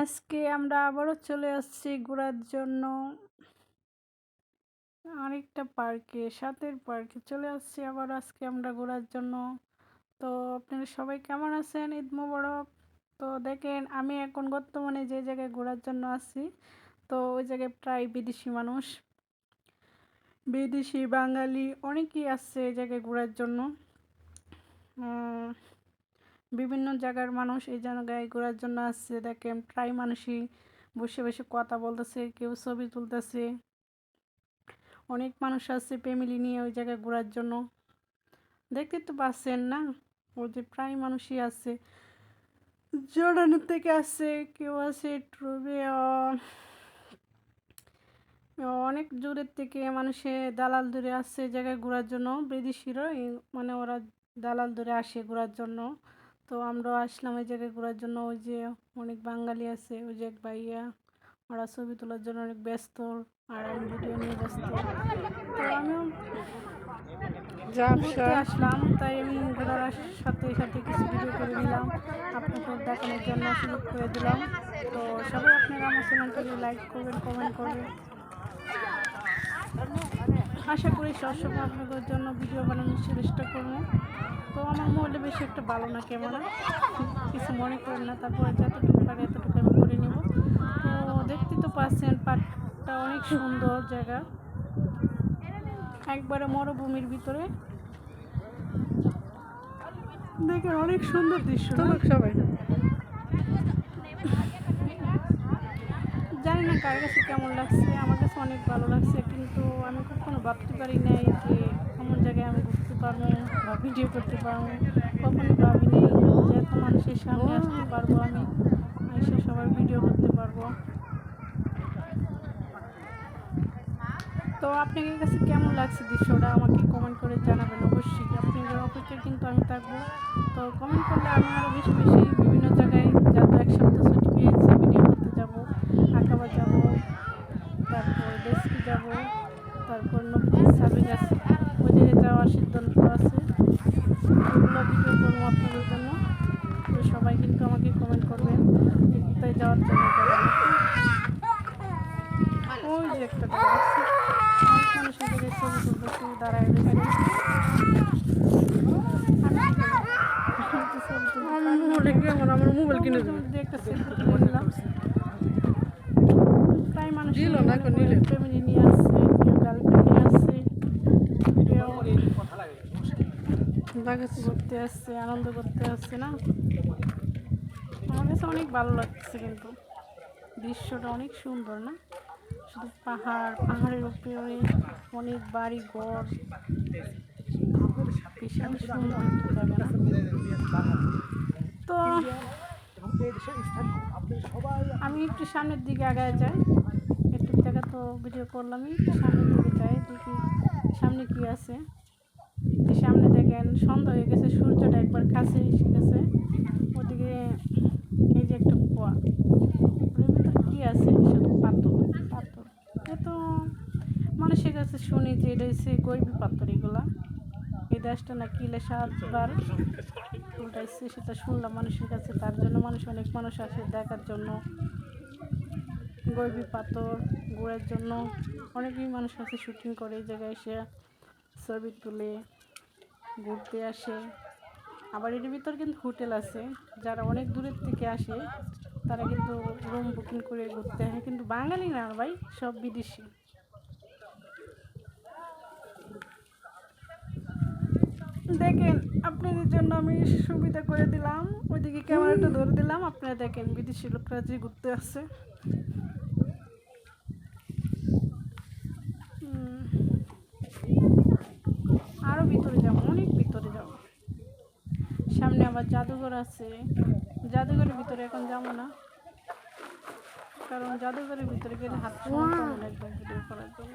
আজকে আমরা আবারও চলে আসছি ঘোরার জন্য। আরেকটা পার্কে, সাতের পার্কে চলে আসছি আবার আজকে আমরা ঘোরার জন্য। তো আপনারা সবাই কেমন আছেন? ঈদ মোবারক। তো দেখেন, আমি এখন বর্তমানে যে জায়গায় ঘোরার জন্য আছি, তো ওই জায়গায় প্রায় বিদেশি মানুষ, বিদেশি বাঙালি অনেকেই আসছে এই জায়গায় ঘোরার জন্য। বিভিন্ন জায়গার মানুষ এই জায়গায় ঘোরার জন্য আসছে। দেখেন, প্রায় মানুষই বসে বসে কথা বলতেছে, কেউ ছবি তুলতেছে। অনেক মানুষ আসছে ফ্যামিলি নিয়ে ওই জায়গায় ঘোরার জন্য। দেখতে তো পাচ্ছেন না? ওই যে প্রায় মানুষই আছে। জর্ডানের থেকে আসছে, কেউ আছে ট্রুবে অনেক দূরের থেকে মানুষে দালাল দূরে আসছে জায়গায় ঘোরার জন্য। বিদেশিরা মানে ওরা দালাল দূরে আসে ঘোরার জন্য। তো আমরাও আসলাম ওই জায়গায় ঘোরার জন্য। ওই যে অনেক বাঙালি আছে ওই যে এক ভাইয়া। ওরা ছবি তোলার জন্য অনেক ব্যস্ত আর আমি ভিডিও নিয়ে ব্যস্ত। তো আমিও আসলাম তাই আমি ঘোরার সাথে সাথে কিছু ভিডিও করে নিলাম। আপনাকে দেখানোর জন্য সুযোগ করে দিলাম। তো সবাই আপনারা আমার চ্যানেলটাকে লাইক করবেন কমেন্ট করবেন। আশা করি সবসময় আপনাদের জন্য ভিডিও বানানোর চেষ্টা করব। তো আমার মোবাইলে বেশি একটা ভালো না ক্যামেরা কিছু মনে করেন না তারপরে যতটুকু পারি এতটুকু আমি করে নেব। তো দেখতে তো পাচ্ছেন পার্কটা অনেক সুন্দর জায়গা। একবারে মরুভূমির ভিতরে। দেখেন অনেক সুন্দর দৃশ্য সবাই। জানি না কার কাছে কেমন লাগছে আমার অনেক ভালো লাগছে, কিন্তু আমি কখনো ভাবতে পারি নাই যে এমন জায়গায় আমি ঘুরতে পারব বা ভিডিও করতে পারব। কখনো ভাবিনি যে এত মানুষের সামনে আসতে পারব আমি এসে সবার ভিডিও করতে পারব। তো আপনাদের কাছে কেমন লাগছে দৃশ্যটা আমাকে কমেন্ট করে জানাবেন অবশ্যই। আপনাদের অপেক্ষায় কিন্তু আমি থাকব। তো কমেন্ট করলে আমি আরও বেশি বেশি বিভিন্ন জায়গায় যাব, এক সপ্তাহ ছুটি পেয়েছি ভিডিও করতে যাব আঁকাবা যাব তারপর দেশকে যাব তারপর নবীন সাবেক আছে ওই জায়গায় যাওয়ার সিদ্ধান্ত আছে ওগুলো ভিডিও করব আপনাদের জন্য তো সবাই কিন্তু আমাকে কমেন্ট করবেন যে কোথায় যাওয়ার জন্য ওই যে একটা মানুষের জায়গায় ছবি দাঁড়ায় রয়েছে। আমার মোবাইল কিনে দেবো। একটা সেলফি তুলে নিলাম প্রায় মানুষ দিল না, ফ্যামিলি নিয়ে আসছে কেউ গার্লফ্রেন্ড নিয়ে আসছে কেউ ঘুরতে আসছে আনন্দ করতে আসছে না? অনেক ভালো লাগছে কিন্তু। দৃশ্যটা অনেক সুন্দর, না? শুধু পাহাড়, পাহাড়ের উপরে অনেক বাড়ি, ঘর। বিশাল সুন্দর জায়গা তো আমি একটু সামনের দিকে আগায় যাই। একটু জায়গা তো ভিডিও করলামই সামনের দিকে যাই। দেখি সামনে কি আছে। সামনে দেখেন সন্ধ্যা হয়ে গেছে, সূর্যটা একবার কাছে এসে গেছে। ওদিকে একটা কুয়া কী আছে? শুধু পাথর। পাথর। এ তো মানুষের কাছে শুনি যে এটা হচ্ছে গৈবী পাথর এগুলা। এই দেশটা নাকি ইলে সাতবার উল্টাইছে, সেটা শুনলাম মানুষের কাছে। তার জন্য মানুষ অনেক মানুষ আসে দেখার জন্য। গৈবী পাথর ঘোরার জন্য। অনেকই মানুষ আছে শুটিং করে এই জায়গায় এসে ছবি তুলে, ঘুরতে আসে। আবার এর ভিতর কিন্তু হোটেল আছে। যারা অনেক দূরের থেকে আসে, তারা কিন্তু রুম বুকিং করে ঘুরতে আসে। কিন্তু বাঙালি না ভাই, সব বিদেশি। দেখেন, আপনাদের জন্য আমি সুবিধা করে দিলাম। ওইদিকে ক্যামেরাটা ধরে দিলাম। আপনারা দেখেন, বিদেশি লোকরা যে ঘুরতে আসছে আরও ভিতরে আবার জাদুঘর আছে। জাদুঘরের ভিতরে এখন যাব না। কারণ জাদুঘরের ভিতরে গেলে হাত একদম করার জন্য।